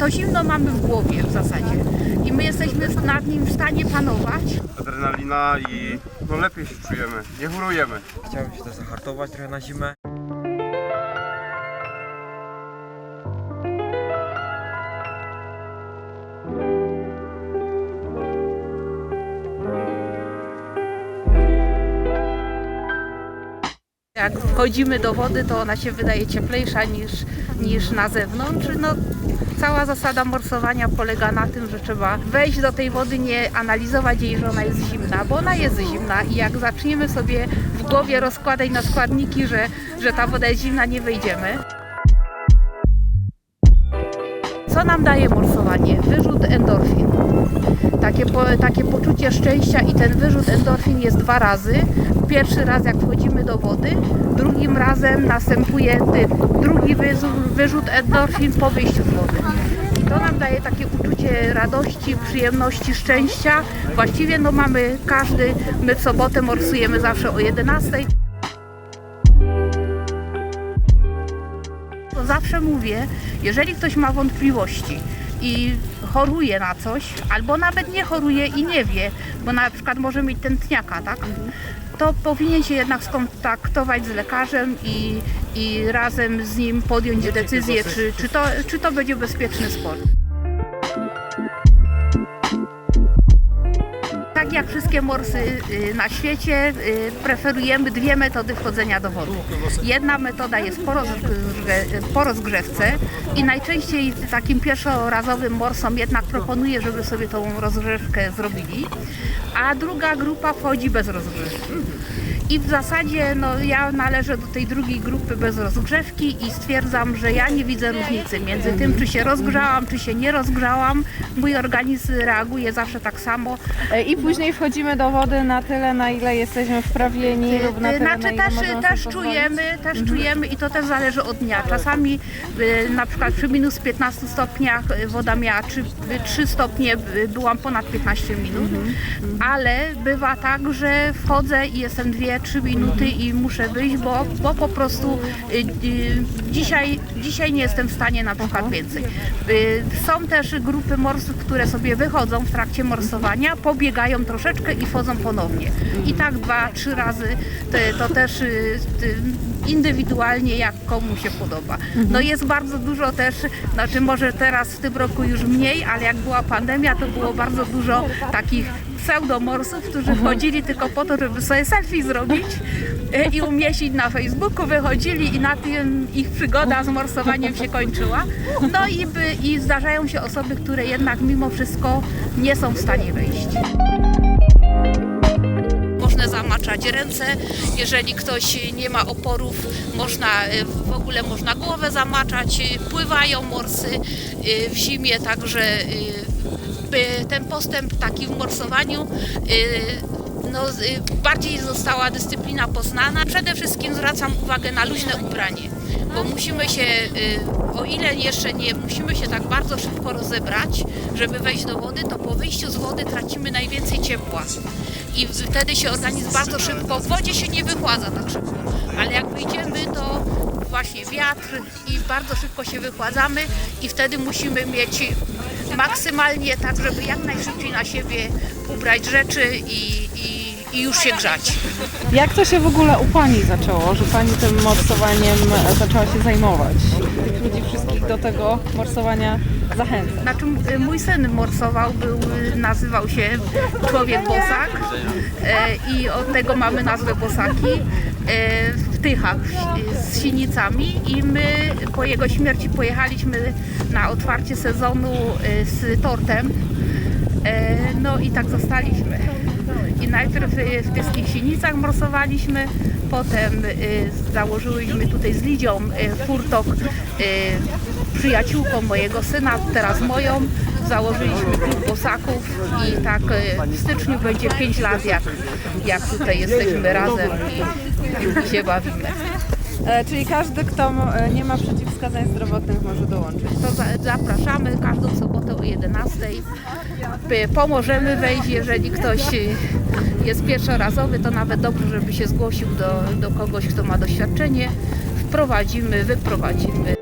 to zimno mamy w głowie w zasadzie. I my jesteśmy nad nim w stanie panować. Adrenalina i no lepiej się czujemy, nie chorujemy. Chciałbym się też zahartować trochę na zimę. Jak wchodzimy do wody, to ona się wydaje cieplejsza niż, niż na zewnątrz. No, cała zasada morsowania polega na tym, że trzeba wejść do tej wody, nie analizować jej, że ona jest zimna, bo ona jest zimna i jak zaczniemy sobie w głowie rozkładać na składniki, że, że ta woda jest zimna, nie wejdziemy. Co nam daje morsowanie? Wyrzut endorfin. Takie, po, takie poczucie szczęścia i ten wyrzut endorfin jest dwa razy. Pierwszy raz jak wchodzimy do wody, drugim razem następuje ty, drugi wyrzut endorfin po wyjściu z wody. I to nam daje takie uczucie radości, przyjemności, szczęścia. Właściwie no mamy każdy, my w sobotę morsujemy zawsze o 11. To zawsze mówię, jeżeli ktoś ma wątpliwości i choruje na coś, albo nawet nie choruje i nie wie, bo na przykład może mieć tętniaka, tak? To powinien się jednak skontaktować z lekarzem i, i razem z nim podjąć decyzję, czy, czy, to, czy to będzie bezpieczny sport. Jak wszystkie morsy y, na świecie, y, preferujemy dwie metody wchodzenia do wody. Jedna metoda jest po rozgrzewce i najczęściej takim pierwszorazowym morsom jednak proponuję, żeby sobie tą rozgrzewkę zrobili, a druga grupa wchodzi bez rozgrzewki. I w zasadzie no, ja należę do tej drugiej grupy bez rozgrzewki i stwierdzam, że ja nie widzę różnicy między tym, czy się rozgrzałam, czy się nie rozgrzałam. Mój organizm reaguje zawsze tak samo. E, I później wchodzimy do wody na tyle, na ile jesteśmy wprawieni lub na tyle, na Znaczy ile też, też czujemy, też czujemy i to też zależy od dnia. Czasami y, na przykład przy minus 15 stopniach woda miała 3, 3 stopnie, byłam ponad 15 minut, ale bywa tak, że wchodzę i jestem 2-3 minuty i muszę wyjść, bo, bo po prostu y, y, dzisiaj, dzisiaj nie jestem w stanie na przykład więcej. Y, Są też grupy morsów, które sobie wychodzą w trakcie morsowania, pobiegają troszeczkę i wchodzą ponownie. I tak dwa, trzy razy to, też indywidualnie jak komu się podoba. No jest bardzo dużo też, znaczy może teraz w tym roku już mniej, ale jak była pandemia, to było bardzo dużo takich pseudomorsów, którzy wchodzili tylko po to, żeby sobie selfie zrobić e, i umieścić na Facebooku, wychodzili i na tym ich przygoda z morsowaniem się kończyła. No i, by, i zdarzają się osoby, które jednak mimo wszystko nie są w stanie wyjść. Ręce, jeżeli ktoś nie ma oporów, można e, w ogóle można głowę zamaczać, pływają morsy e, w zimie, także by ten postęp taki w morsowaniu no, bardziej została dyscyplina poznana. Przede wszystkim zwracam uwagę na luźne ubranie, bo musimy się, y, o ile jeszcze nie musimy się tak bardzo szybko rozebrać, żeby wejść do wody, to po wyjściu z wody tracimy najwięcej ciepła. I wtedy się organizm bardzo szybko, w wodzie się nie wychładza tak szybko, ale jak wyjdziemy, to właśnie wiatr i bardzo szybko się wychładzamy i wtedy musimy mieć maksymalnie tak, żeby jak najszybciej na siebie ubrać rzeczy i, i, i już się grzać. Jak to się w ogóle u Pani zaczęło, że Pani tym morsowaniem e, zaczęła się zajmować? Tych ludzi wszystkich do tego morsowania zachęca. Znaczy mój syn morsował, był, nazywał się Człowiek Bosak e, i od tego mamy nazwę Bosaki e, w Tychach z Sinicami i my po jego śmierci pojechaliśmy na otwarcie sezonu y, z tortem E, no i tak zostaliśmy. I najpierw y, w Pieskich Sinicach morsowaliśmy, potem y, założyłyśmy tutaj z Lidzią y, furtok przyjaciółką mojego syna, teraz moją. Założyliśmy klub bosaków i tak w styczniu będzie 5 lat jak, jak tutaj jesteśmy razem i, i się bawimy. E, czyli każdy, kto e, nie ma przeciwwskazań zdrowotnych może dołączyć. To za, zapraszamy każdą sobotę o 11. P- Pomożemy wejść, jeżeli ktoś jest pierwszorazowy, to nawet dobrze, żeby się zgłosił do, do kogoś, kto ma doświadczenie. Wprowadzimy, wyprowadzimy.